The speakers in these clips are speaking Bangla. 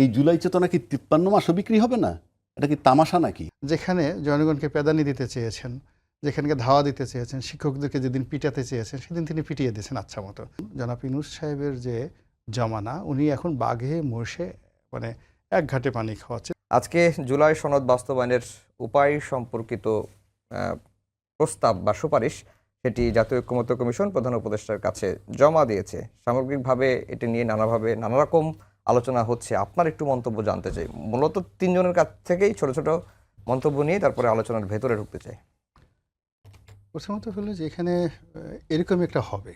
এই জুলাই চেতনা কি তিপ্পান্ন মাসও বিক্রি হবে না? এটা কি তামাশা নাকি? যেখানে জনগণকে পেদানি দিতে চেয়েছেন যেখানকে ধাওয়া দিতে চেয়েছেন শিক্ষকদেরকে যেদিন পিটাতে চেয়েছেন সেদিন তিনি পিটিয়ে দিয়েছেন আচ্ছা মতো। জনাব ইনুস সাহেবের যে জমানা উনি এখন বাঘে মোষে মানে এক ঘাটে পানি খাওয়াচ্ছে আজকে জুলাই সনদ বাস্তবায়নের উপায় সম্পর্কিত প্রস্তাব বা সুপারিশ সেটি জাতীয় ঐক্যমত্য কমিশন প্রধান উপদেষ্টার কাছে জমা দিয়েছে। সামগ্রিকভাবে এটি নিয়ে নানাভাবে নানা রকম আলোচনা হচ্ছে আপনার একটু মন্তব্য জানতে চাই। মূলত তিনজনের কাছ থেকেই ছোট ছোট মন্তব্য নিয়ে তারপরে আলোচনার ভেতরে ঢুকতে চাই। প্রথমত হলো যে এখানে এরকমই একটা হবে।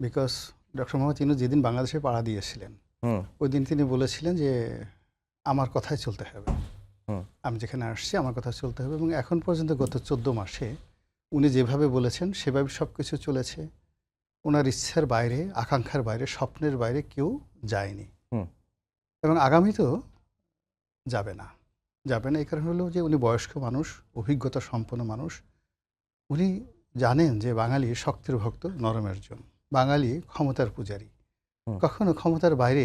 বিকজ ডক্টর মোহাম্মদ ইনুস যেদিন বাংলাদেশে পাড়া দিয়েছিলেন ওই দিন তিনি বলেছিলেন যে আমার কথাই চলতে হবে। আমি যেখানে আসছি আমার কথা চলতে হবে। এবং এখন পর্যন্ত গত চোদ্দ মাসে উনি যেভাবে বলেছেন সেভাবে সব কিছু চলেছে। ওনার ইচ্ছার বাইরে আকাঙ্ক্ষার বাইরে স্বপ্নের বাইরে কেউ যায়নি। এবং আগামীতেও যাবে না। যাবে না এই কারণ হলো যে উনি বয়স্ক মানুষ অভিজ্ঞতা সম্পন্ন মানুষ। উনি জানেন যে বাঙালি শক্তির ভক্ত নরমের জন বাঙালি ক্ষমতার পূজারী। কখনো ক্ষমতার বাইরে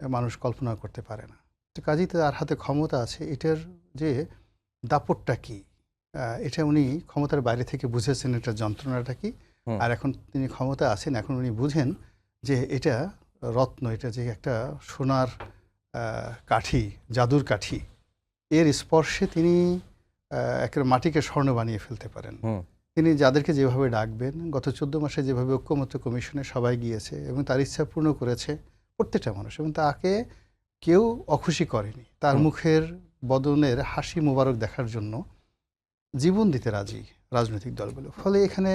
মানুষ কল্পনা করতে পারে না। তো কাজেই তার হাতে ক্ষমতা আছে এটার যে দাপটটা কি? এটা উনি ক্ষমতার বাইরে থেকে বুঝেছেন এটার যন্ত্রণাটা কি? আর এখন তিনি ক্ষমতা আছেন এখন উনি বুঝেন যে এটা রত্ন এটা যে একটা সোনার কাঠি জাদুর কাঠি এর স্পর্শে তিনি আহ, একেবারে মাটিকে স্বর্ণ বানিয়ে ফেলতে পারেন। তিনি যাদেরকে যেভাবে ডাকবেন গত চোদ্দ মাসে যেভাবে ঐক্যমত্য কমিশনে সবাই গিয়েছে এবং তার ইচ্ছা পূর্ণ করেছে প্রত্যেকটা মানুষ এবং তাকে কেউ অখুশি করেনি। তার মুখের বদনের হাসি মোবারক দেখার জন্য জীবন দিতে রাজি রাজনৈতিক দলগুলো। ফলে এখানে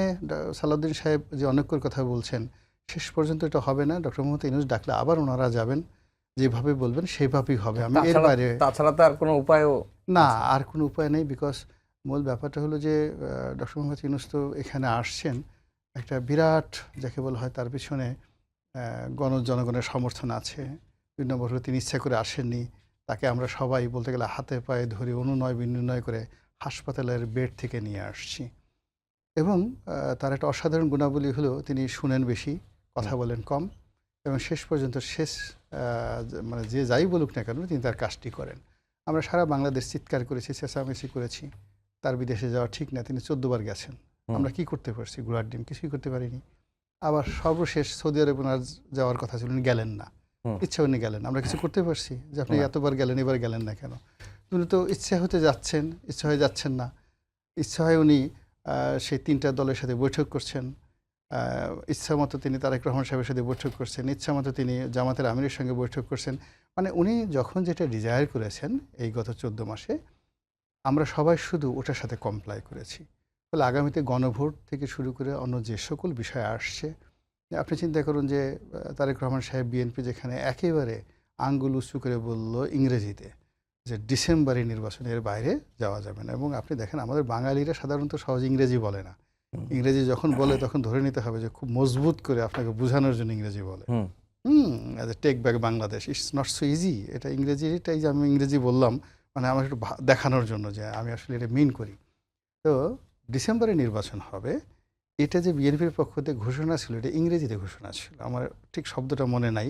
সালাউদ্দিন সাহেব যে অনেকের কথা বলছেন শেষ পর্যন্ত এটা হবে না। ডক্টর মোহাম্মদ ইনুস ডাকলে আবার ওনারা যাবেন। যেভাবে বলবেন সেভাবেই হবে। আমি এর বাইরে তাছাড়া তো আর কোনো উপায়ও না আর কোনো উপায় নেই বিকজ মূল ব্যাপারটা হলো যে ডক্টর মোহাম্মদ ইউনুস তো এখানে আসছেন। একটা বিরাট যাকে বলা হয় তার পিছনে গণ জনগণের সমর্থন আছে। নম্বর হলো তিনি ইচ্ছা করে আসেননি। তাকে আমরা সবাই বলতে গেলে হাতে পায়ে ধরে অনুনয় বিনিময় করে হাসপাতালের বেড থেকে নিয়ে আসছি। এবং তার একটা অসাধারণ গুণাবলী হলো তিনি শুনেন বেশি কথা বলেন কম। এবং শেষ পর্যন্ত শেষ মানে যে যাই বলুক না কেন তিনি তার কাজটি করেন। আমরা সারা বাংলাদেশ চিৎকার করেছি চেঁচামেচি করেছি। তার বিদেশে যাওয়া ঠিক না তিনি চোদ্দবার গেছেন। আমরা কি করতে পারছি? ঘোড়ার ডিম কিছুই করতে পারিনি। আবার সর্বশেষ সৌদি আরব ওনার যাওয়ার কথা ছিল উনি গেলেন না। ইচ্ছা উনি গেলেন। আমরা কিছু করতে পারছি যে আপনি এতবার গেলেন এবার গেলেন না কেন? উনি তো ইচ্ছা হতে যাচ্ছেন ইচ্ছা হয়ে যাচ্ছেন না। ইচ্ছা হয় উনি সেই তিনটা দলের সাথে বৈঠক করছেন। আহ, ইচ্ছা মতো তিনি তারেক রহমান সাহেবের সাথে বৈঠক করছেন ইচ্ছা মতো তিনি জামাতের আমিরের সঙ্গে বৈঠক করছেন। মানে উনি যখন যেটা ডিজায়ার করেছেন এই গত চোদ্দ মাসে আমরা সবাই শুধু ওটার সাথে কমপ্লাই করেছি। ফলে আগামীতে গণভোট থেকে শুরু করে অন্য যে সকল বিষয় আসছে আপনি চিন্তা করুন যে তারেক রহমান সাহেব বিএনপি যেখানে একেবারে আঙ্গুল উঁচু করে বলল ইংরেজিতে যে ডিসেম্বরে নির্বাচনের বাইরে যাওয়া যাবে না। এবং আপনি দেখেন আমাদের বাঙালিরা সাধারণত সহজ ইংরেজি বলে না। ইংরেজি যখন বলে তখন ধরে নিতে হবে যে খুব মজবুত করে আপনাকে বোঝানোর জন্য ইংরেজি বলে। হুম। Take back Bangladesh it's not so easy এটা ইংরেজিটাই যে আমি ইংরেজি বললাম মানে আমার একটু দেখানোর জন্য যে আমি আসলে এটা মিন করি। তো ডিসেম্বরে নির্বাচন হবে এটা যে বিএনপির পক্ষ থেকে ঘোষণা ছিল এটা ইংরেজিতে ঘোষণা ছিল। আমার ঠিক শব্দটা মনে নাই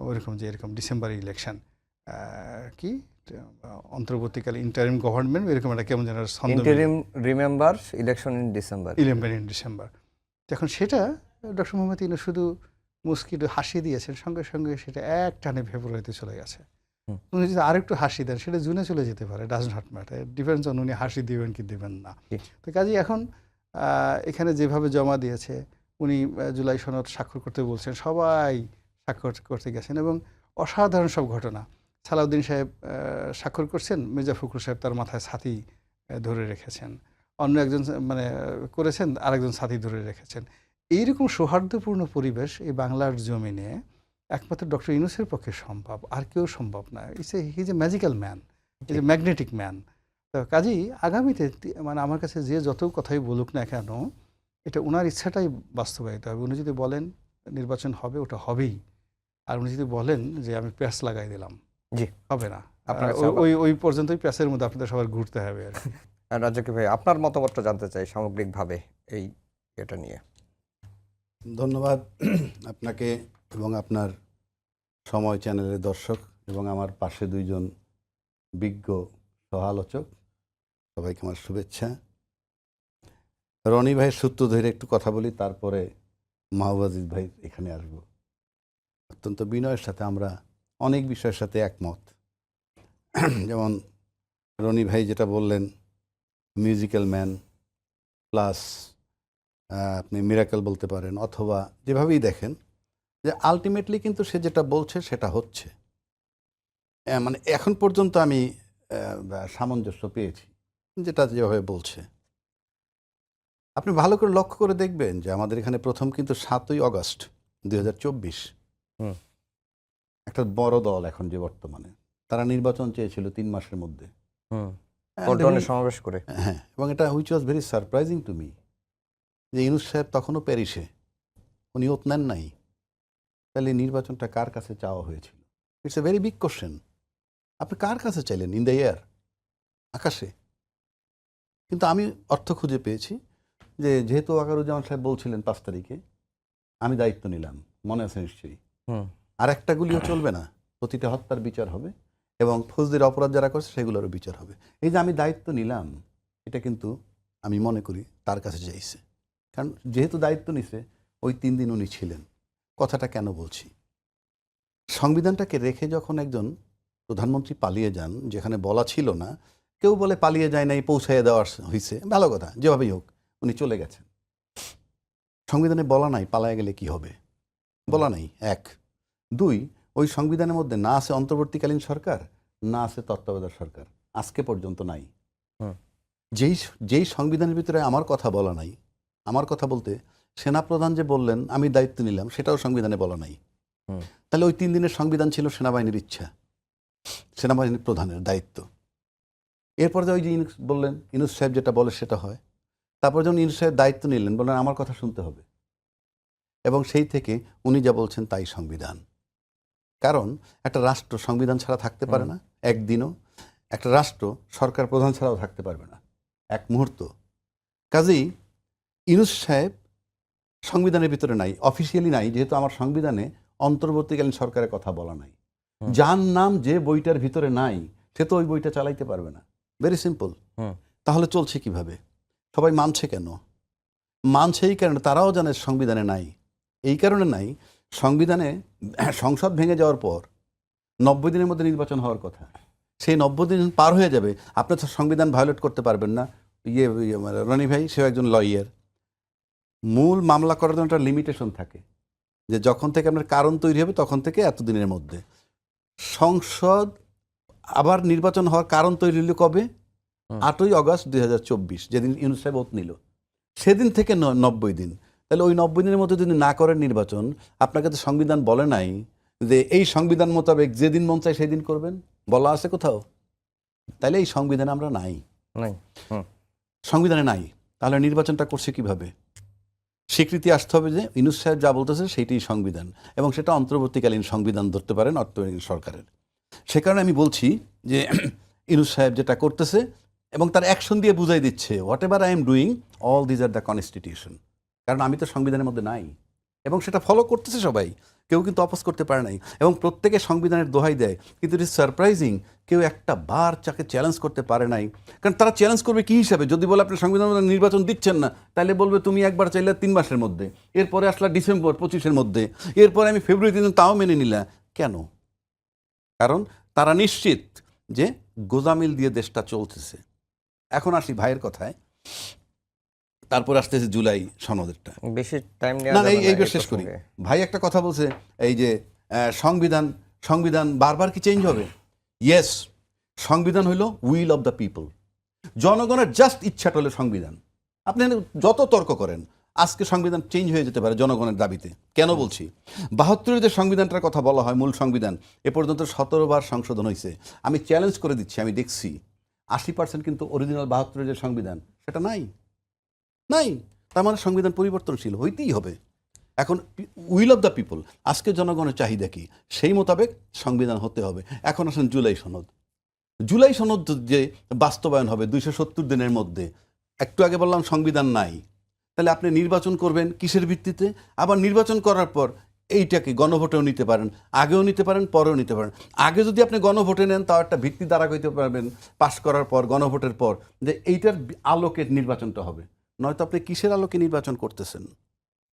ওরকম যে এরকম ডিসেম্বরে ইলেকশন কি? অন্তর্বর্তীকালে ইন্টারিম গভর্নমেন্ট এরকম একটা কেমন যেন interim remember election in December eleven in December এখন সেটা ডক্টর মোহাম্মদ ইনু শুধু মুস্কিটো হাসি দিয়েছেন সঙ্গে সঙ্গে সেটা এক টানে ফেব্রুয়ারিতে চলে গেছে। উনি যদি আরেকটু হাসি দেন সেটা জুনে চলে যেতে পারে does not matter depends on উনি হাসি দিবেন কি দিবেন না। তো কাজেই এখন এখানে যেভাবে জমা দিয়েছে উনি জুলাই সনদ স্বাক্ষর করতে বলছেন সবাই স্বাক্ষর করতে গেছেন এবং অসাধারণ সব ঘটনা। সালাউদ্দিন সাহেব স্বাক্ষর করছেন। মির্জা ফখরুল সাহেব তার মাথায় ছাতি ধরে রেখেছেন। অন্য একজন মানে করেছেন, আরেকজন সাথী ধরে রেখেছেন। এইরকম সৌহার্দ্যপূর্ণ পরিবেশ এই বাংলার জমিনে একমাত্র ডক্টর ইউনুসের পক্ষে সম্ভব, আর কেউ সম্ভব না। Is a his a magical man is a magnetic man তো কাজেই আগামীতে মানে আমার কাছে যে যত কথাই বলুক না কেন, এটা ওনার ইচ্ছাটাই বাস্তবায়িত হবে। উনি যদি বলেন নির্বাচন হবে, ওটা হবেই। আর উনি যদি বলেন যে, আমি প্যাস লাগাই দিলাম জি। হবে না আপনার ওই- ওই ওই পর্যন্তই প্যাসের মধ্যে আপনাদের সবার ঘুরতে হবে আর কি। রাজাকি ভাই আপনার মতামতটা জানতে চাই সামগ্রিকভাবে এই এটা নিয়ে ধন্যবাদ আপনাকে এবং আপনার সময় চ্যানেলের দর্শক এবং আমার পাশে দুইজন বিজ্ঞ সহালোচক সবাইকে আমার শুভেচ্ছা রনি ভাইয়ের সূত্র ধরে একটু কথা বলি তারপরে মাহবাজিদ ভাই এখানে আসব অত্যন্ত বিনয়ের সাথে আমরা অনেক বিষয়ের সাথে একমত। যেমন রনি ভাই যেটা বললেন মিউজিক্যাল ম্যান প্লাস আপনি মিরাকেল বলতে পারেন অথবা যেভাবেই দেখেন, যে আলটিমেটলি কিন্তু সে যেটা বলছে সেটা হচ্ছে। মানে এখন পর্যন্ত আমি সামঞ্জস্য পেয়েছি যেটা যেভাবে বলছে। আপনি ভালো করে লক্ষ্য করে দেখবেন যে আমাদের এখানে প্রথম কিন্তু সাতই অগস্ট দু হাজার চব্বিশ। একটা বড় দল এখন যে বর্তমানে তারা নির্বাচন চেয়েছিল তিন মাসের মধ্যে। সমাবেশ করে। হ্যাঁ এবং এটা which was very surprising to me যে ইনুস সাহেব তখনও প্যারিসে উনি ওত নেন নাই। তাহলে নির্বাচনটা কার কাছে চাওয়া হয়েছিল? It's a very big question আপনি কার কাছে চাইলেন? ইন দ্য এয়ার আকাশে। কিন্তু আমি অর্থ খুঁজে পেয়েছি যে যেহেতু আকারুজ্জামান সাহেব বলছিলেন পাঁচ তারিখে আমি দায়িত্ব নিলাম। মনে আছে নিশ্চয়ই। আর একটা গুলিও চলবে না। প্রতিটা হত্যার বিচার হবে এবং ফৌজদের অপরাধ যারা করছে সেগুলোরও বিচার হবে। এই যে আমি দায়িত্ব নিলাম, এটা কিন্তু আমি মনে করি তার কাছে চাইছে। কারণ যেহেতু দায়িত্ব নিছে, ওই তিন দিন উনি ছিলেন। কথাটা কেন বলছি? সংবিধানটাকে রেখে যখন একজন প্রধানমন্ত্রী পালিয়ে যান, যেখানে বলা ছিল না, কেউ বলে পালিয়ে যায় নাই, পৌঁছাইয়ে দেওয়া হয়েছে ভালো কথা, যেভাবেই হোক, উনি চলে গেছেন। সংবিধানে বলা নাই পালায় গেলে কি হবে? বলা নাই, এক। দুই ওই সংবিধানের মধ্যে না আছে অন্তর্বর্তীকালীন সরকার না আছে তত্ত্বাবধায়ক সরকার। আজকে পর্যন্ত নাই। যেই যেই সংবিধানের ভিতরে আমার কথা বলা নাই আমার কথা বলতে সেনাপ্রধান যে বললেন আমি দায়িত্ব নিলাম সেটাও সংবিধানে বলা নাই। তাহলে ওই তিন দিনের সংবিধান ছিল সেনাবাহিনীর ইচ্ছা সেনাবাহিনীর প্রধানের দায়িত্ব। এরপর যে ওই যে ইনুস বললেন ইনুস সাহেব যেটা বলে সেটা হয়। তারপর যখন ইনুস সাহেব দায়িত্ব নিলেন বললেন আমার কথা শুনতে হবে। এবং সেই থেকে উনি যা বলছেন তাই সংবিধান। কারণ একটা রাষ্ট্র সংবিধান ছাড়া থাকতে পারে না একদিনও। একটা রাষ্ট্র সরকার প্রধান ছাড়াও থাকতে পারবে না এক মুহূর্ত। কাজেই ইনুস সাহেব সংবিধানের ভিতরে নাই অফিসিয়ালি নাই যেহেতু আমার সংবিধানে অন্তর্বর্তীকালীন সরকারের কথা বলা নাই। যার নাম যে বইটার ভিতরে নাই সে তো ওই বইটা চালাইতে পারবে না। ভেরি সিম্পল তাহলে চলছে কীভাবে? সবাই মানছে কেন? মানছে এই কারণে তারাও জানে সংবিধানে নাই। এই কারণে নাই সংবিধানে সংসদ ভেঙে যাওয়ার পর নব্বই দিনের মধ্যে নির্বাচন হওয়ার কথা। সেই নব্বই দিন পার হয়ে যাবে। আপনি তো সংবিধান ভায়োলেট করতে পারবেন না। ইয়ে ইয়ে মানে রনি ভাই সেও একজন লয়ার মূল মামলা করার জন্য একটা লিমিটেশন থাকে যে যখন থেকে আপনার কারণ তৈরি হবে তখন থেকে এতদিনের মধ্যে। সংসদ আবার নির্বাচন হওয়ার কারণ তৈরি হলো কবে? আটই অগস্ট দুই হাজার চব্বিশ যেদিন ইউনুস সাহেব ওত নিল। সেদিন থেকে নব্বই দিন। তাহলে ওই নব্বই দিনের মধ্যে যদি না করেন নির্বাচন আপনাকে তো সংবিধান বলে নাই যে এই সংবিধান মোতাবেক যেদিন মন চায় সেদিন করবেন? বলা আছে কোথাও? তাহলে এই সংবিধানে আমরা নাই। সংবিধানে নাই। তাহলে নির্বাচনটা করছে কীভাবে? স্বীকৃতি আসতে হবে যে ইনুস সাহেব যা বলতেছে সেইটাই সংবিধান এবং সেটা অন্তর্বর্তীকালীন সংবিধান ধরতে পারেন অর্থনৈতিক সরকারের। সে কারণে আমি বলছি যে ইনুস সাহেব যেটা করতেছে এবং তার অ্যাকশন দিয়ে বুঝাই দিচ্ছে whatever I am doing all these are the constitution. কারণ আমি তো সংবিধানের মধ্যে নাই। এবং সেটা ফলো করতেছে সবাই। কেউ কিন্তু অপোজ করতে পারে নাই। এবং প্রত্যেকে সংবিধানের দোহাই দেয়। কিন্তু ইট ইজ সারপ্রাইজিং কেউ একটা বার চাকে চ্যালেঞ্জ করতে পারে নাই। কারণ তারা চ্যালেঞ্জ করবে কী হিসাবে? যদি বলে আপনি সংবিধান মধ্যে নির্বাচন দিচ্ছেন না, তাহলে বলবে তুমি একবার চাইলে তিন মাসের মধ্যে। এরপরে আসলা ডিসেম্বর পঁচিশের মধ্যে। এরপরে আমি ফেব্রুয়ারি দিন তাও মেনে নিলাম কেন? কারণ তারা নিশ্চিত যে গোজামিল দিয়ে দেশটা চলতেছে। এখন আসি ভাইয়ের কথায়। তারপর আসতেছে জুলাই সনদেরটা। বেশি টাইম না এই এইবার শেষ করি। ভাই একটা কথা বলছে এই যে সংবিধান সংবিধান বারবার কি চেঞ্জ হবে? ইয়েস সংবিধান হইল উইল অফ দ্য পিপল জনগণের জাস্ট ইচ্ছাটা হলো সংবিধান। আপনি যত তর্ক করেন আজকে সংবিধান চেঞ্জ হয়ে যেতে পারে জনগণের দাবিতে। কেন বলছি? বাহাত্তরের যে সংবিধানটার কথা বলা হয় মূল সংবিধান এ পর্যন্ত সতেরো বার সংশোধন হয়েছে আমি চ্যালেঞ্জ করে দিচ্ছি আমি দেখছি। আশি পার্সেন্ট কিন্তু অরিজিনাল বাহাত্তরের যে সংবিধান সেটা নাই। নাই। তার মানে সংবিধান পরিবর্তনশীল হইতেই হবে। এখন উইল অফ দ্য পিপল আজকে জনগণের চাহিদা কি? সেই মোতাবেক সংবিধান হতে হবে। এখন আসেন জুলাই সনদ। জুলাই সনদ যে বাস্তবায়ন হবে দুইশো সত্তর দিনের মধ্যে, একটু আগে বললাম সংবিধান নাই। তাহলে আপনি নির্বাচন করবেন কিসের ভিত্তিতে? আবার নির্বাচন করার পর এইটাকে গণভোটেও নিতে পারেন, আগেও নিতে পারেন, পরেও নিতে পারেন? আগে যদি আপনি গণভোটে নেন, তাও একটা ভিত্তি দ্বারা কইতে পারবেন, পাশ করার পর, গণভোটের পর, যে এইটার আলোকে নির্বাচনটা হবে। নয়তো আপনি কিসের আলোকে নির্বাচন করতেছেন?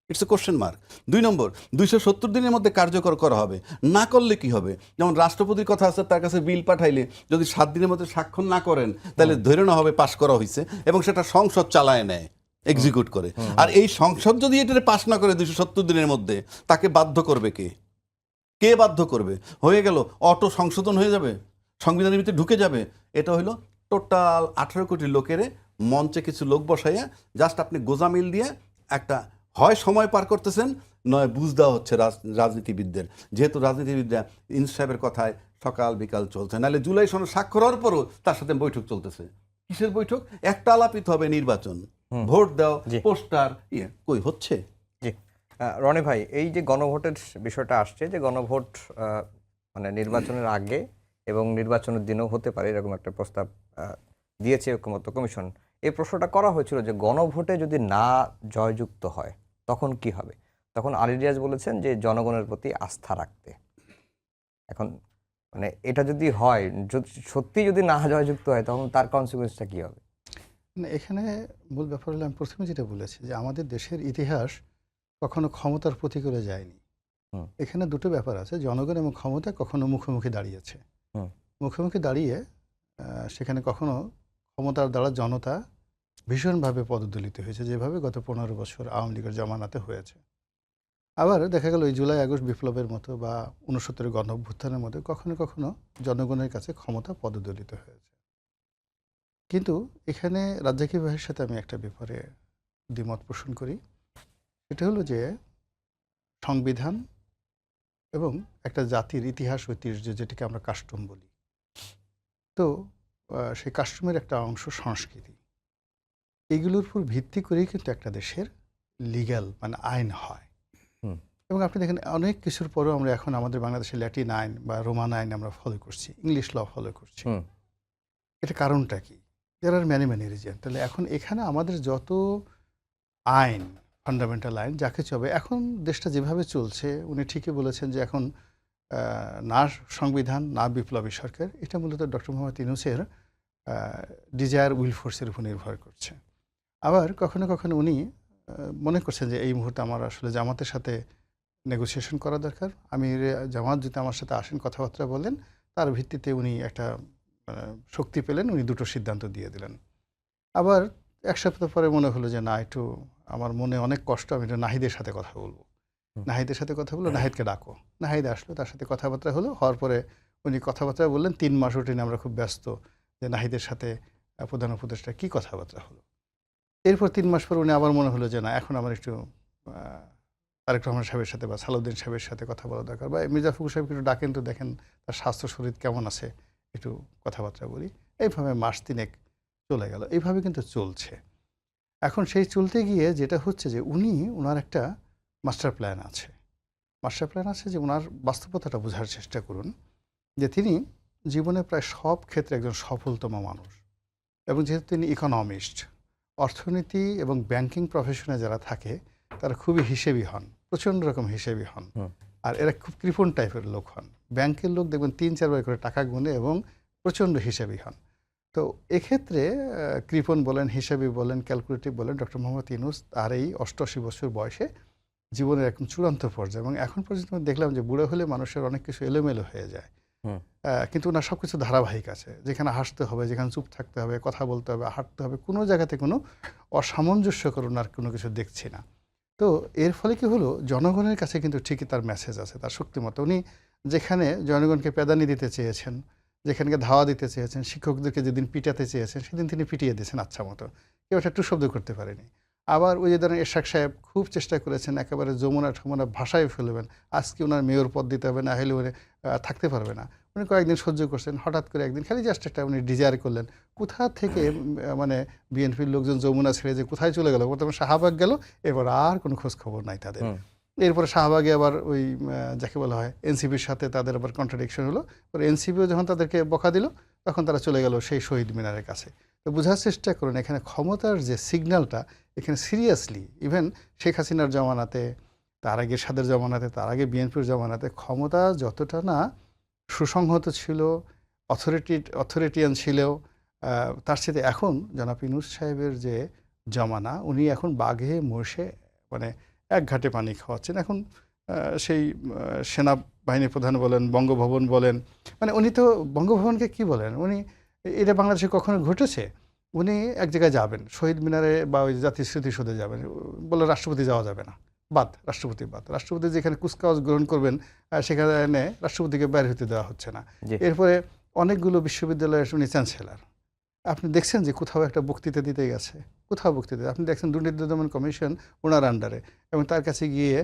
ইটস এ কোশ্চেন মার্ক দুই নম্বর দুইশো সত্তর দিনের মধ্যে কার্যকর করা হবে। না করলে কি হবে? যেমন রাষ্ট্রপতির কথা আছে তার কাছে বিল পাঠাইলে যদি সাত দিনের মধ্যে স্বাক্ষর না করেন তাহলে ধরে না হবে পাশ করা হয়েছে এবং সেটা সংসদ চালায় নেয় এক্সিকিউট করে। আর এই সংসদ যদি এটা পাশ না করে দুশো সত্তর দিনের মধ্যে তাকে বাধ্য করবে কে? কে বাধ্য করবে? হয়ে গেল অটো সংশোধন হয়ে যাবে সংবিধানের ভিতরে ঢুকে যাবে। এটা হলো টোটাল আঠারো কোটি লোকেরে মঞ্চে কিছু লোক বসাইয়া জাস্ট আপনি গোজামিল দিয়ে একটা হয় সময় পার করতেছেন নয় বুঝ দেওয়া হচ্ছে রাজ- রাজনীতিবিদদের। যেহেতু রাজনীতিবিদরা ইনস সাহেবের কথায় সকাল বিকাল চলছে নাহলে জুলাই সনদ স্বাক্ষর হওয়ার পরও তার সাথে বৈঠক চলতেছে। কিসের বৈঠক? একটা আলাপিত হবে নির্বাচন। ভোট দাও। পোস্টার ইয়ে কই হচ্ছে? জি। রনি ভাই এই যে গণভোটের বিষয়টা আসছে যে গণভোট মানে নির্বাচনের আগে এবং নির্বাচনের দিনেও হতে পারে এরকম একটা প্রস্তাব দিয়েছে ঐক্যমত্য কমিশন। এই প্রশ্নটা করা হয়েছিল যে গণভোটে যদি না জয়যুক্ত হয় তখন কি হবে? তখন আলী রিয়াজ বলেছেন যে জনগণের প্রতি আস্থা রাখতে। এখন মানে এটা যদি হয় যদি সত্যি যদি না জয়যুক্ত হয় তখন তার কনসিকুয়েন্সটা কি হবে? এখানে মূল ব্যাপার হলো আমি প্রথমে যেটা বলেছি যে আমাদের দেশের ইতিহাস কখনো ক্ষমতার প্রতিকূলে যায়নি। এখানে দুটো ব্যাপার আছে জনগণ এবং ক্ষমতা কখনো মুখোমুখি দাঁড়িয়েছে। মুখোমুখি দাঁড়িয়ে সেখানে কখনো ক্ষমতার দ্বারা জনতা ভীষণভাবে পদদলিত হয়েছে, যেভাবে গত পনেরো বছর আওয়ামী লীগের জমানাতে হয়েছে। আবার দেখা গেল, এই জুলাই, আগস্ট বিপ্লবের মতো বা উনসত্তরের গণ অভ্যুত্থানের মতো কখনো কখনো জনগণের কাছে ক্ষমতা পদদলিত হয়েছে। কিন্তু এখানে রাজ্জাকি ভাইয়ের সাথে আমি একটা ব্যাপারে দ্বিমত পোষণ করি। সেটা হলো যে, সংবিধান এবং একটা জাতির ইতিহাস ঐতিহ্য যেটাকে আমরা কাস্টম বলি। তো সেই কাস্টমের একটা অংশ সংস্কৃতি। এগুলোর উপর ভিত্তি করেই কিন্তু একটা দেশের লিগ্যাল মানে আইন হয়। এবং আপনি দেখেন অনেক কিছুর পরেও আমরা এখন আমাদের বাংলাদেশে ল্যাটিন আইন বা রোমান আইন আমরা ফলো করছি ইংলিশ ল ফলো করছি। হুম। এটা কারণটা কি? There are many many reason তাহলে এখন এখানে আমাদের যত আইন ফান্ডামেন্টাল আইন যাকে চবে এখন দেশটা যেভাবে চলছে উনি ঠিকই বলেছেন যে এখন না সংবিধান, না বিপ্লবী সরকার, এটা মূলত ডক্টর মোহাম্মদ ইনুসের ডিজায়ার উইল ফোর্সের উপর নির্ভর করছে আবার কখনো কখনো উনি মনে করছেন যে এই মুহূর্তে আমার আসলে জামাতের সাথে নেগোসিয়েশন করা দরকার, আমি জামাত যদি আমার সাথে আসেন, কথাবার্তা বলেন, তার ভিত্তিতে উনি একটা শক্তি পেলেন, উনি দুটো সিদ্ধান্ত দিয়ে দিলেন আবার এক সপ্তাহ পরে মনে হলো যে না, একটু আমার মনে অনেক কষ্ট, আমি একটু নাহিদের সাথে কথা বলব। নাহিদের সাথে কথা বলল নাহিদকে ডাকো। নাহিদ আসলো তার সাথে কথাবার্তা হলো হওয়ার পরে উনি কথাবার্তা বললেন তিন মাস ওঠেনি আমরা খুব ব্যস্ত যে নাহিদের সাথে প্রধান উপদেষ্টা কী কথাবার্তা হলো। এরপর তিন মাস পর উনি আবার মনে হলো যে না এখন আমার একটু তারেক রহমান সাহেবের সাথে বা সালাউদ্দিন সাহেবের সাথে কথা বলা দরকার বা মির্জা ফখরুল সাহেবকে একটু ডাকেন তো দেখেন তার স্বাস্থ্য শরীর কেমন আছে একটু কথাবার্তা বলি। এইভাবে মাস তিনেক চলে গেল। এইভাবে কিন্তু চলছে। এখন সেই চলতে গিয়ে যেটা হচ্ছে যে উনি ওনার একটা মাস্টার প্ল্যান আছে। মাস্টার প্ল্যান আছে যে ওনার বাস্তবতাটা বোঝার চেষ্টা করুন যে তিনি জীবনে প্রায় সব ক্ষেত্রে একজন সফলতম মানুষ এবং যেহেতু তিনি ইকোনমিস্ট অর্থনীতি এবং ব্যাংকিং প্রফেশনে যারা থাকে তারা খুবই হিসেবি হন প্রচণ্ড রকম হিসেবি হন। আর এরা খুব কৃপণ টাইপের লোক হন। ব্যাংকের লোক দেখবেন তিন চারবার করে টাকা গুনে এবং প্রচণ্ড হিসেবি হন। তো এক্ষেত্রে কৃপণ বলেন হিসেবি বলেন ক্যালকুলেটিভ বলেন ডক্টর মোহাম্মদ ইনুস তার এই অষ্টআশি বছর বয়সে জীবনের একদম চূড়ান্ত পর্যায়ে। এবং এখন পর্যন্ত আমি দেখলাম যে বুড়ো হলে মানুষের অনেক কিছু এলোমেলো হয়ে যায়। কিন্তু ওনার সব কিছু ধারাবাহিক আছে। যেখানে হাসতে হবে যেখানে চুপ থাকতে হবে কথা বলতে হবে হাঁটতে হবে কোনো জায়গাতে কোনো অসামঞ্জস্যকর ওনার কোনো কিছু দেখছি না। তো এর ফলে কি হলো? জনগণের কাছে কিন্তু ঠিকই তার মেসেজ আছে তার শক্তিমতো উনি যেখানে জনগণকে পেদানি দিতে চেয়েছেন যেখানকে ধাওয়া দিতে চেয়েছেন শিক্ষকদেরকে যেদিন পিটাতে চেয়েছেন সেদিন তিনি পিটিয়ে দিয়েছেন আচ্ছা মতো। কেউ একটা একটু শব্দ করতে পারেনি। আবার ওই যে ধরেন এরশাক সাহেব খুব চেষ্টা করেছেন একেবারে যমুনা ঠমুনা ভাষায় ফেলবেন। আজকে ওনার মেয়র পদ দিতে হবে না হলে উনি থাকতে পারবে না। উনি কয়েকদিন সহ্য করছেন হঠাৎ করে একদিন খালি জাস্ট একটা উনি ডিজায়ার করলেন। কোথা থেকে মানে বিএনপির লোকজন যমুনা ছেড়ে যে কোথায় চলে গেল? প্রথমে শাহবাগ গেল এবার আর কোনো খোঁজ খবর নাই তাদের। এরপরে শাহবাগে আবার ওই যাকে বলা হয় এনসিপির সাথে তাদের আবার কন্ট্রাডিকশন হলো। পরে এনসিপিও যখন তাদেরকে বকা দিল তখন তারা চলে গেল সেই শহীদ মিনারের কাছে। তো বোঝার চেষ্টা করুন, এখানে ক্ষমতার যে সিগন্যালটা এখানে সিরিয়াসলি ইভেন শেখ হাসিনার জমানাতে, তার আগে সাদের জমানাতে, তার আগে বিএনপির জমানাতে ক্ষমতা যতটা না সুসংহত ছিল অথরিটি অথরিটিয়ান ছিল তার সাথে এখন জনাব ইনুস সাহেবের যে জমানা, উনি এখন বাঘে মোষে মানে এক ঘাটে পানি খাওয়াচ্ছেন। এখন সেই সেনাবাহিনী প্রধান বলেন, বঙ্গভবন বলেন মানে উনি তো বঙ্গভবনকে কি বলেন? উনি এটা বাংলাদেশে কখনো ঘটেছে? উনি এক জায়গায় যাবেন শহীদ মিনারে বা ওই জাতীয় স্মৃতিসৌধে যাবেন বলে রাষ্ট্রপতি যাওয়া যাবে না। বাদ রাষ্ট্রপতি বাদ। রাষ্ট্রপতি যেখানে কুচকাওয়াজ গ্রহণ করবেন সেখানে রাষ্ট্রপতিকে বাইর হতে দেওয়া হচ্ছে না। এরপরে অনেকগুলো বিশ্ববিদ্যালয়ের উনি চ্যান্সেলার। আপনি দেখছেন যে কোথাও একটা বক্তৃতা দিতে গেছে। কোথাও বক্তৃতা আপনি দেখছেন দুর্নীতি দমন কমিশন ওনার আন্ডারে এবং তার কাছে গিয়ে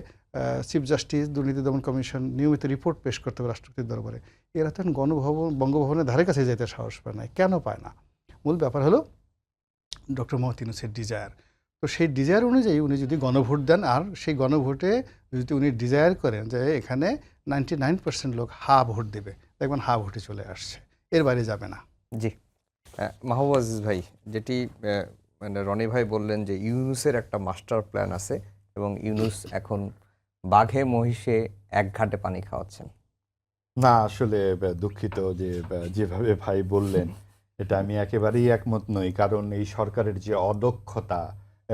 চিফ জাস্টিস দুর্নীতি দমন কমিশন নিয়মিত রিপোর্ট পেশ করতে হবে রাষ্ট্রপতির দরবারে। এরা তো গণভবন, বঙ্গভবনের ধারে কাছে যেতে সাহস পায় না। কেন পায় না? মূল ব্যাপার হলো, ডক্টর মোহাম্মদ ইউনুসের ডিজায়ার তো সেই ডিজায়ার অনুযায়ী উনি যদি গণভোট দেন, আর সেই গণভোটে যদি উনি ডিজায়ার করেন যে এখানে নাইনটি নাইন পার্সেন্ট লোক হা ভোট দেবে, দেখবেন হা ভোটে চলে আসছে। এর বাইরে যাবে না। জি। মাহবুব আজিজ ভাই, যেটি মানে রনি ভাই বললেন যে ইউনুসের একটা মাস্টার প্ল্যান আছে এবং ইউনুস এখন বাঘে, মহিষে এক ঘাটে পানি খাওয়াচ্ছেন। না, আসলে দুঃখিত যে যেভাবে ভাই বললেন, এটা আমি একেবারেই একমত নই। কারণ এই সরকারের যে অদক্ষতা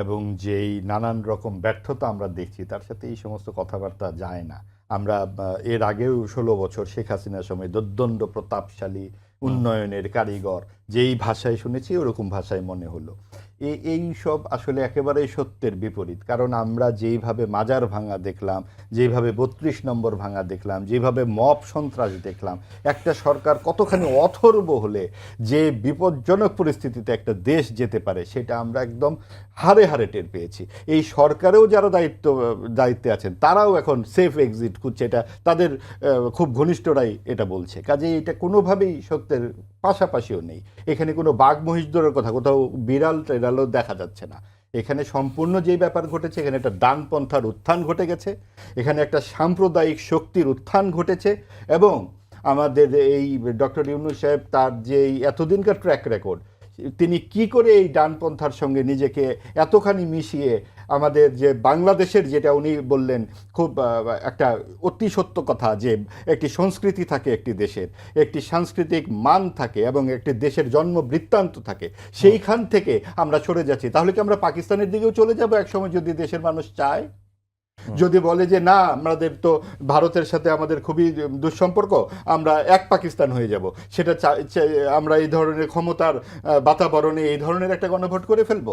এবং যেই নানান রকম ব্যর্থতা আমরা দেখছি, তার সাথে এই সমস্ত কথাবার্তা যায় না। আমরা এর আগেও ষোলো বছর শেখ হাসিনার সময় দোদ্দণ্ড প্রতাপশালী উন্নয়নের কারিগর। যেই ভাষায় শুনেছি ওরকম ভাষায় মনে হলো। এই সব আসলে একেবারেই সত্যের বিপরীত। কারণ আমরা যেইভাবে মাজার ভাঙা দেখলাম, যেইভাবে বত্রিশ নম্বর ভাঙা দেখলাম যেভাবে মপ সন্ত্রাস দেখলাম, একটা সরকার কতখানি অথর্ব হলে যে বিপজ্জনক পরিস্থিতিতে একটা দেশ যেতে পারে, সেটা আমরা একদম হারে হারে টের পেয়েছি। এই সরকারেও যারা দায়িত্ব, দায়িত্বে আছেন, তারাও এখন সেফ এক্সিট খুঁজছে, এটা তাদের খুব ঘনিষ্ঠরাই এটা বলছে। কাজেই এটা কোনোভাবেই সত্যের পাশাপাশিও নেই। এখানে কোনো বাঘ মহিষ দৌড়ের কথা, কোথাও বিড়াল টেরালও দেখা যাচ্ছে না। এখানে সম্পূর্ণ যে ব্যাপার ঘটেছে, এখানে একটা ডানপন্থার উত্থান ঘটে গেছে, এখানে একটা সাম্প্রদায়িক শক্তির উত্থান ঘটেছে এবং আমাদের এই ডক্টর ইউনু সাহেব তার যে এতদিনকার ট্র্যাক রেকর্ড তিনি কি করে এই ডানপন্থার সঙ্গে নিজেকে এতখানি মিশিয়ে আমাদের যে বাংলাদেশের যেটা উনি বললেন খুব একটা অতি সত্য কথা যে একটি সংস্কৃতি থাকে একটি দেশের একটি সাংস্কৃতিক মান থাকে এবং একটি দেশের জন্ম বৃত্তান্ত থাকে সেইখান থেকে আমরা সরে যাচ্ছি। তাহলে কি আমরা পাকিস্তানের দিকেও চলে যাব একসময় যদি দেশের মানুষ চায়? যদি বলে যে না আমাদের তো ভারতের সাথে আমাদের খুবই দুঃসম্পর্ক আমরা এক পাকিস্তান হয়ে যাব। সেটা আমরা এই ধরনের ক্ষমতার বাতাবরণে এই ধরনের একটা গণভোট করে ফেলব?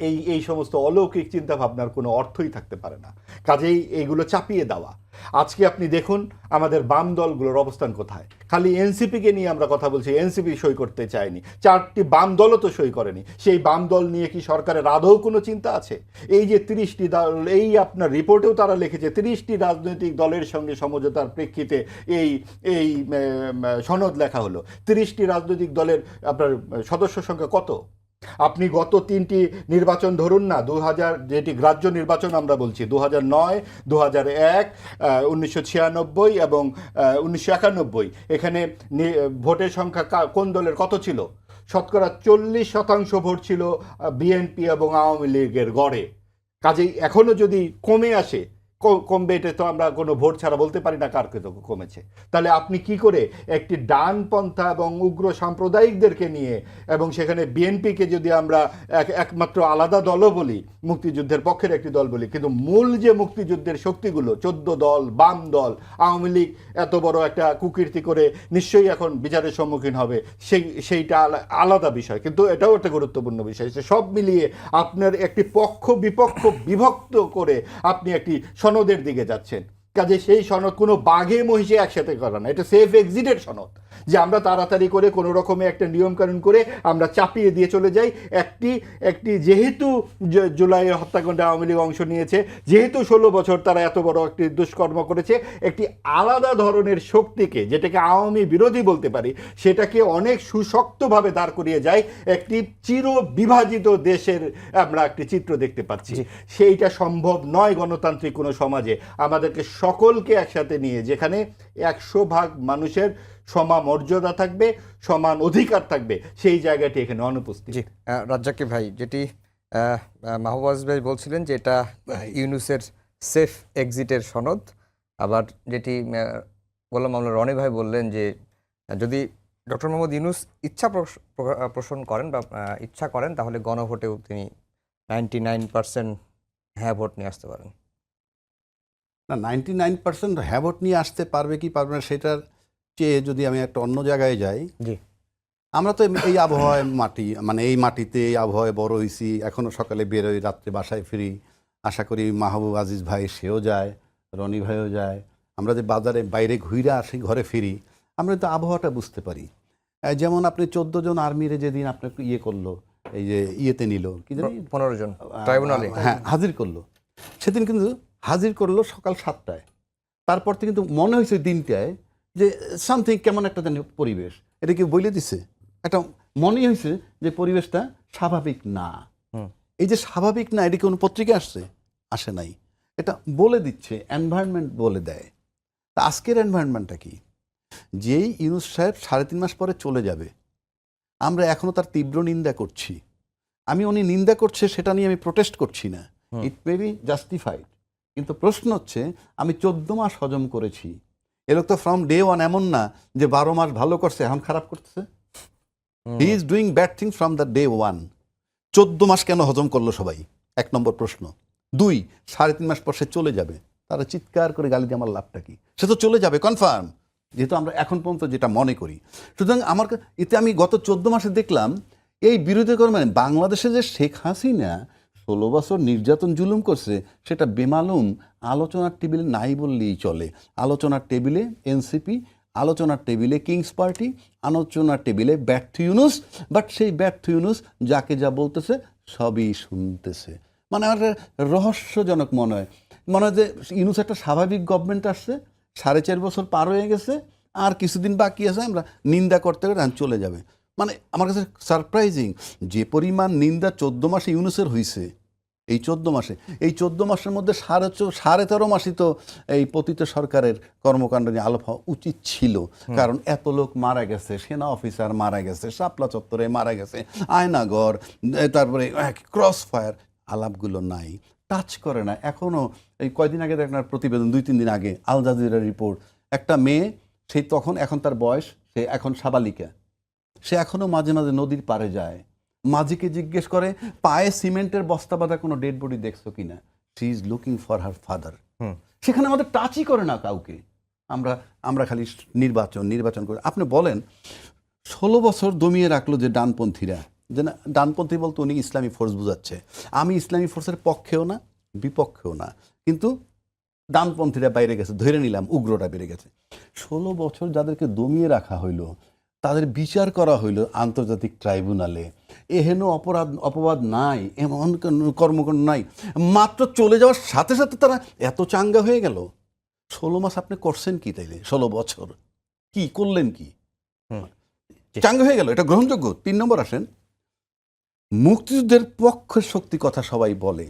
এই এই সমস্ত অলৌকিক চিন্তা ভাবনার কোনো অর্থই থাকতে পারে না। কাজেই এইগুলো চাপিয়ে দেওয়া। আজকে আপনি দেখুন, আমাদের বাম দলগুলোর অবস্থান কোথায়। খালি এনসিপিকে নিয়ে আমরা কথা বলছি, এনসিপি সই করতে চায়নি। চারটি বাম দলও তো সই করেনি। সেই বাম দল নিয়ে কি সরকারের আদৌ কোনো চিন্তা আছে? এই যে তিরিশটি দল, এই আপনার রিপোর্টেও তারা লিখেছে, তিরিশটি রাজনৈতিক দলের সঙ্গে সমঝোতার প্রেক্ষিতে এই এই সনদ লেখা হলো। তিরিশটি রাজনৈতিক দলের আপনার সদস্য সংখ্যা কত? আপনি গত তিনটি নির্বাচন ধরুন না দু হাজার যেটি গ্রাহ্য নির্বাচন আমরা বলছি দু হাজার নয় দু হাজার এক উনিশশো ছিয়ানব্বই এবং উনিশশো একানব্বই। এখানে ভোটের সংখ্যা কোন দলের কত ছিল? শতকরা চল্লিশ শতাংশ ভোট ছিল বিএনপি এবং আওয়ামী লীগের গড়ে। কাজেই এখনও যদি কমে আসে কমবে, এটা তো আমরা কোনো ভোট ছাড়া বলতে পারি না কার কমেছে। তাহলে আপনি কি করে একটি ডান পন্থা এবং উগ্র সাম্প্রদায়িকদেরকে নিয়ে এবং সেখানে বিএনপিকে যদি আমরা এক একমাত্র আলাদা দলও বলি, মুক্তিযুদ্ধের পক্ষের একটি দল বলি, কিন্তু মূল যে মুক্তিযুদ্ধের শক্তিগুলো, চোদ্দ দল, বাম দল, আওয়ামী লীগ, এত বড় একটা কুকীর্তি করে নিশ্চয়ই এখন বিচারের সম্মুখীন হবে, সেই সেইটা আলাদা বিষয়। কিন্তু এটাও একটা গুরুত্বপূর্ণ বিষয় সব মিলিয়ে আপনার একটি পক্ষ বিপক্ষ বিভক্ত করে আপনি একটি সনদের দিকে যাচ্ছেন। কাজে সেই সনদ কোনো বাঘে মহিষে একসাথে করা না। এটা সেফ এক্সিটের সনদ। যে আমরা তাড়াতাড়ি করে কোনো রকমে একটা নিয়মকানুন করে আমরা চাপিয়ে দিয়ে চলে যাই। একটি একটি যেহেতু জুলাইয়ের হত্যাকাণ্ডে আওয়ামী লীগ অংশ নিয়েছে যেহেতু ষোলো বছর তারা এত বড় একটি দুষ্কর্ম করেছে একটি আলাদা ধরনের শক্তিকে যেটাকে আওয়ামী বিরোধী বলতে পারি সেটাকে অনেক সুশক্তভাবে দাঁড় করিয়ে যায় একটি চির বিভাজিত দেশের আমরা একটি চিত্র দেখতে পাচ্ছি। সেইটা সম্ভব নয় গণতান্ত্রিক কোনো সমাজে। আমাদেরকে সকলকে একসাথে নিয়ে যেখানে একশো ভাগ মানুষের সমান মর্যাদা থাকবে সমান অধিকার থাকবে। সেই জায়গাটি এখানে অনুপস্থিত। রাজ্জাকি ভাই যেটি আজিজ ভাই বলছিলেন যে এটা ইউনুসের সেফ এক্সিটের সনদ। আবার যেটি বললাম আমরা রনি ভাই বললেন যে যদি ডক্টর মোহাম্মদ ইউনুস ইচ্ছা পোষণ করেন বা ইচ্ছা করেন তাহলে গণভোটেও তিনি নাইনটি নাইন পার্সেন্ট হ্যাঁ ভোট নিয়ে আসতে পারেন। না নাইনটি নাইন পার্সেন্ট হ্যাবট নিয়ে আসতে পারবে কি পারবে না সেটার চেয়ে যদি আমি একটা অন্য জায়গায় যাই জি। আমরা তো এই আবহাওয়ায় মাটি মানে এই মাটিতে এই আবহাওয়ায় বড় হয়েছি এখনও সকালে বেরোই রাত্রে বাসায় ফিরি। আশা করি মাহবুব আজিজ ভাই সেও যায় রনি ভাইও যায়। আমরা যে বাজারে বাইরে ঘুরে আসি ঘরে ফিরি আমরা তো আবহাওয়াটা বুঝতে পারি। যেমন আপনি চোদ্দ জন আর্মিরে যেদিন আপনাকে ইয়ে করল এই যে ইয়েতে নিল কি জানি? পনেরো জন ট্রাইব্যুনালে। হ্যাঁ হাজির করল। সেদিন কিন্তু হাজির করল সকাল সাতটায়। তারপর থেকে কিন্তু মনে হয়েছে দিনটায় যে সামথিং কেমন একটা জানি পরিবেশ। এটা কি বলে দিছে? একটা মনে হয়েছে যে পরিবেশটা স্বাভাবিক না। এই যে স্বাভাবিক না এটা কোনো পত্রিকা আসছে? আসে নাই। এটা বলে দিচ্ছে এনভায়রনমেন্ট বলে দেয়। তা আজকের এনভায়রনমেন্টটা কি? যেই ইউনুস সাহেব সাড়ে তিন মাস পরে চলে যাবে আমরা এখনও তার তীব্র নিন্দা করছি। আমি উনি নিন্দা করছে সেটা নিয়ে আমি প্রোটেস্ট করছি না। ইট মে বি জাস্টিফাইড কিন্তু প্রশ্ন হচ্ছে আমি চোদ্দ মাস হজম করেছি। এ লোক তো ফ্রম ডে ওয়ান এমন না যে বারো মাস ভালো করছে এখন খারাপ করতেছে। He is doing bad thing from the day one চোদ্দ মাস কেন হজম করল সবাই? এক নম্বর প্রশ্ন। দুই সাড়ে তিন মাস পর সে চলে যাবে। তারা চিৎকার করে গালি দিয়ে আমার লাভটা কি? সে তো চলে যাবে কনফার্ম যেহেতু আমরা এখন পর্যন্ত যেটা মনে করি। সুতরাং আমার এতে আমি গত চোদ্দ মাসে দেখলাম এই বিরোধী করে মানে বাংলাদেশে যে শেখ হাসিনা ষোলো বছর নির্যাতন জুলুম করছে, সেটা বেমালুম আলোচনার টেবিলে নাই বললেই চলে। আলোচনার টেবিলে এনসিপি, আলোচনার টেবিলে কিংস পার্টি, আলোচনার টেবিলে ব্যর্থ ইউনুস, বাট সেই ব্যর্থ ইউনুস যাকে যা বলতেছে সবই শুনতেছে। মানে আমার রহস্যজনক মনে হয়। মনে হয় যে ইউনুস একটা স্বাভাবিক গভর্নমেন্ট আসছে, সাড়ে চার বছর পার হয়ে গেছে, আর কিছুদিন বাকি আছে, আমরা নিন্দা করতে করে আর চলে যাবে। মানে আমার কাছে সারপ্রাইজিং যে পরিমাণ নিন্দা চোদ্দ মাসে ইউনুসের হয়েছে এই চোদ্দ মাসে। এই চোদ্দ মাসের মধ্যে সাড়ে চো- সাড়ে তেরো মাসই তো এই পতিত সরকারের কর্মকাণ্ড নিয়ে আলোপ হওয়া উচিত ছিল। কারণ এত লোক মারা গেছে সেনা অফিসার মারা গেছে শাপলা চত্বরে মারা গেছে আয়নাগর তারপরে ক্রস ফায়ার আলাপগুলো নাই টাচ করে না। এখনও এই কয়দিন আগে আপনার প্রতিবেদন দুই তিন দিন আগে আল জাজিরার রিপোর্ট একটা মেয়ে সেই তখন এখন তার বয়স সে এখন সাবালিকা। সে এখনও মাঝে মাঝে নদীর পাড়ে যায়। মাঝিকে জিজ্ঞেস করে পায়ে সিমেন্টের বস্তা বাঁধা কোনো ডেড বডি দেখছ কিনা she is looking for her father সেখানে আমাদের টাচই করে না কাউকে। আমরা আমরা খালি নির্বাচন নির্বাচন করে। আপনি বলেন ষোলো বছর দমিয়ে রাখল যে ডানপন্থীরা। যে না ডানপন্থী বলতে উনি ইসলামী ফোর্স বুঝাচ্ছে। আমি ইসলামী ফোর্সের পক্ষেও না বিপক্ষেও না। কিন্তু ডানপন্থীরা বাইরে গেছে ধরে নিলাম উগ্রটা বেড়ে গেছে। ষোলো বছর যাদেরকে দমিয়ে রাখা হইল তাদের বিচার করা হইল আন্তর্জাতিক ট্রাইব্যুনালে। এহেন অপরাধ অপবাদ নাই এমন কোন কর্মকাণ্ড নাই। মাত্র চলে যাওয়ার সাথে সাথে তারা এত চাঙ্গা হয়ে গেল। ষোলো মাস আপনি করছেন কি তাইলে? ষোলো বছর। কি করলেন কি? চাঙ্গা হয়ে গেল এটা গ্রহণযোগ্য? তিন নম্বর আসেন। মুক্তিযুদ্ধের পক্ষের শক্তি কথা সবাই বলে।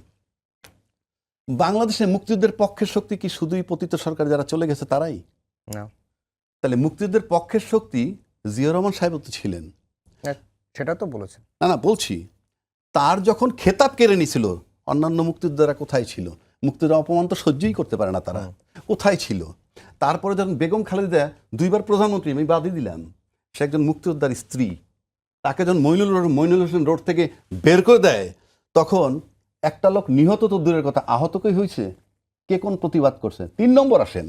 বাংলাদেশে মুক্তিযুদ্ধের পক্ষের শক্তি কি শুধুই পতিত সরকার যারা চলে গেছে তারাই? তাহলে মুক্তিযুদ্ধের পক্ষের শক্তি জিয়া রহমান সাহেব তো ছিলেন। সেটা তো বলেছেন। না না বলছি তার যখন খেতাব কেড়ে নিছিল অন্যান্য মুক্তিযোদ্ধারা কোথায় ছিল? মুক্তিযোদ্ধা অপমান তো সহ্যই করতে পারে না তারা। কোথায় ছিল? তারপরে যখন বেগম খালেদা দুইবার প্রধানমন্ত্রী আমি বাদই দিলাম সে একজন মুক্তিযোদ্ধার স্ত্রী তাকে যখন মইনুল রোড মইনুল হোসেন রোড থেকে বের করে দেয় তখন একটা লোক নিহত তো দূরের কথা আহত কে হয়েছে কে কোন প্রতিবাদ করছে? তিন নম্বর আসেন।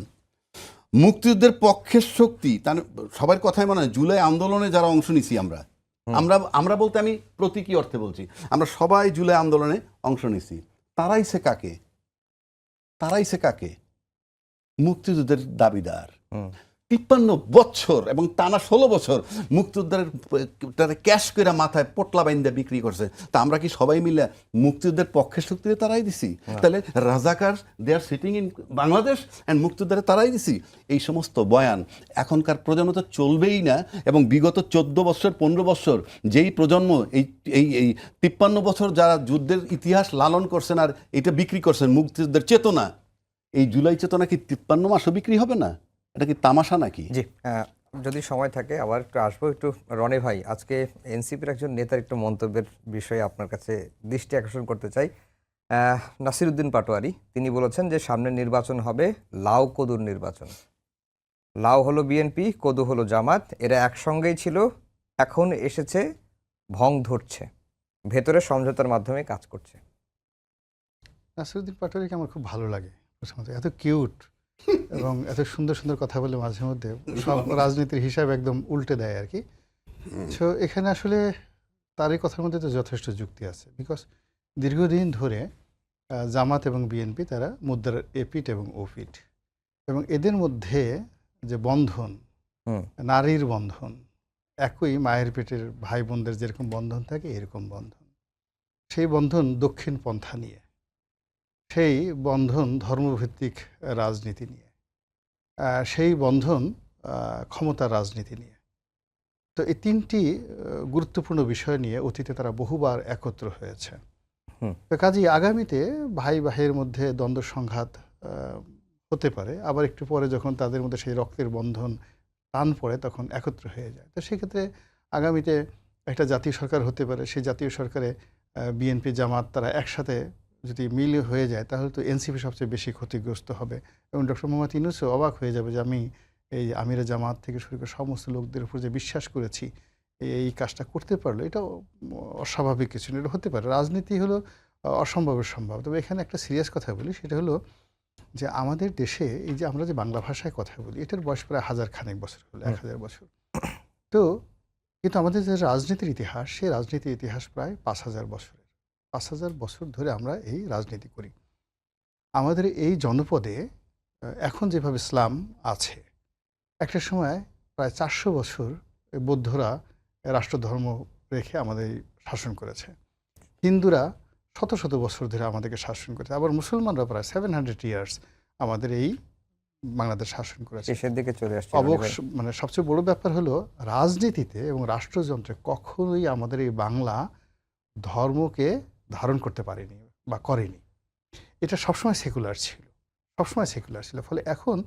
মুক্তিযুদ্ধের পক্ষের শক্তি তার সবার কথাই মনে হয় জুলাই আন্দোলনে যারা অংশ নিছি আমরা আমরা আমরা বলতে আমি প্রতীকী অর্থে বলছি আমরা সবাই জুলাই আন্দোলনে অংশ নিছি। তারাই সে কাকে? তারাই সে কাকে? মুক্তিযুদ্ধের দাবিদার। তিপ্পান্ন বছর এবং টানা ষোলো বছর মুক্তিযুদ্ধের তারা ক্যাশ করে মাথায় পোটলা বাইন্দা বিক্রি করছে। তা আমরা কি সবাই মিলে মুক্তিযুদ্ধের পক্ষের শক্তিতে তারাই দিছি? তাহলে রাজাকার they are sitting in Bangladesh and মুক্তিযুদ্ধের তারাই দিছি। এই সমস্ত বয়ান এখনকার প্রজন্ম তো চলবেই না এবং বিগত চোদ্দ বছর পনেরো বছর যেই প্রজন্ম এই এই এই তিপ্পান্ন বছর যারা যুদ্ধের ইতিহাস লালন করছেন আর এটা বিক্রি করছেন মুক্তিযুদ্ধের চেতনা এই জুলাই চেতনা কি তিপ্পান্ন মাসও বিক্রি হবে না? এটা কি তামাশা নাকি? জি। যদি সময় থাকে আবার একটু আসব একটু। রনে ভাই আজকে এনসিপির একজন নেতার একটু মন্তব্যের বিষয়ে আপনার কাছে দৃষ্টি আকর্ষণ করতে চাই। নাসিরুদ্দিন পাটোয়ারি তিনি বলেছেন যে সামনের নির্বাচন হবে লাউ কদুর নির্বাচন। লাউ হলো বিএনপি কদু হলো জামাত এরা একসঙ্গেই ছিল এখন এসেছে ভং ধরছে ভেতরে সমঝোতার মাধ্যমে কাজ করছে। নাসিরুদ্দিন পাটোয়ারিকে আমার খুব ভালো লাগে প্রথমত। এত কিউট এবং এত সুন্দর সুন্দর কথা বলে মাঝে মধ্যে সব রাজনীতির হিসাব একদম উল্টে দেয় আর কি। সো এখানে আসলে তারই কথার মধ্যে তো যথেষ্ট যুক্তি আছে বিকজ দীর্ঘদিন ধরে জামাত এবং বিএনপি তারা মুদ্রার এপিট এবং ওপিট এবং এদের মধ্যে যে বন্ধন নারীর বন্ধন একই মায়ের পেটের ভাই বোনদের যেরকম বন্ধন থাকে এরকম বন্ধন। সেই বন্ধন দক্ষিণ পন্থা নিয়ে। সেই বন্ধন ধর্মভিত্তিক রাজনীতি নিয়ে। সেই বন্ধন আহ, ক্ষমতার রাজনীতি নিয়ে। তো এই তিনটি গুরুত্বপূর্ণ বিষয় নিয়ে অতীতে তারা বহুবার একত্র হয়েছে। তো কাজেই আগামীতে ভাই ভাইয়ের মধ্যে দ্বন্দ্ব সংঘাত হতে পারে। আবার একটু পরে যখন তাদের মধ্যে সেই রক্তের বন্ধন টান পড়ে তখন একত্র হয়ে যায়। তো সেক্ষেত্রে আগামীতে একটা জাতীয় সরকার হতে পারে। সেই জাতীয় সরকারে বিএনপি জামাত তারা একসাথে যদি মিল হয়ে যায় তাহলে তো এনসিপি সবচেয়ে বেশি ক্ষতিগ্রস্ত হবে। এবং ডক্টর মোহাম্মদ ইউনুসও অবাক হয়ে যাবে যে আমি এই আমিরা জামাত থেকে শুরু করে সমস্ত লোকদের উপর যে বিশ্বাস করেছি এই কাজটা করতে পারল এটাও অস্বাভাবিক কিছু না এটা হতে পারে। রাজনীতি হলো অসম্ভবের সম্ভব। তবে এখানে একটা সিরিয়াস কথা বলি সেটা হলো যে আমাদের দেশে এই যে আমরা যে বাংলা ভাষায় কথা বলি এটার বয়স প্রায় হাজার খানেক বছর হলো এক হাজার বছর। তো কিন্তু আমাদের যে রাজনীতির ইতিহাস সেই রাজনীতির ইতিহাস প্রায় পাঁচ হাজার বছরের। পাঁচ হাজার বছর ধরে আমরা এই রাজনীতি করি। আমাদের এই জনপদে এখন যেভাবে ইসলাম আছে একটা সময় প্রায় চারশো বছর বৌদ্ধরা রাষ্ট্রধর্ম রেখে আমাদের শাসন করেছে। হিন্দুরা শত শত বছর ধরে আমাদেরকে শাসন করেছে। আবার মুসলমানরা প্রায় সেভেন হান্ড্রেড ইয়ার্স আমাদের এই বাংলাদেশ শাসন করেছে। শেষের দিকে চলে আসছে অবশ্য মানে সবচেয়ে বড় ব্যাপার হলো রাজনীতিতে এবং রাষ্ট্রযন্ত্রে কখনোই আমাদের এই বাংলা ধর্মকে ধারণ করতে পারেনি বা করেনি। এটা সবসময় সেকুলার ছিল সবসময় সেকুলার ছিল। ফলে এখন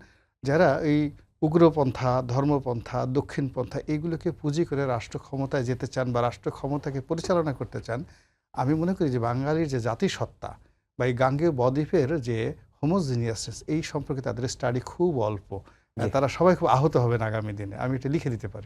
যারা এই উগ্রপন্থা ধর্মপন্থা দক্ষিণপন্থা এইগুলোকে পুঁজি করে রাষ্ট্র ক্ষমতায় যেতে চান বা রাষ্ট্র ক্ষমতাকে পরিচালনা করতে চান আমি মনে করি যে বাঙালির যে জাতিসত্তা বা এই গাঙ্গেয় বদ্বীপের যে হোমোজিনিয়াসনেস এই সম্পর্কে তাদের স্টাডি খুব অল্প। তারা সবাই খুব আহত হবেন আগামী দিনে। আমি এটা লিখে দিতে পারি।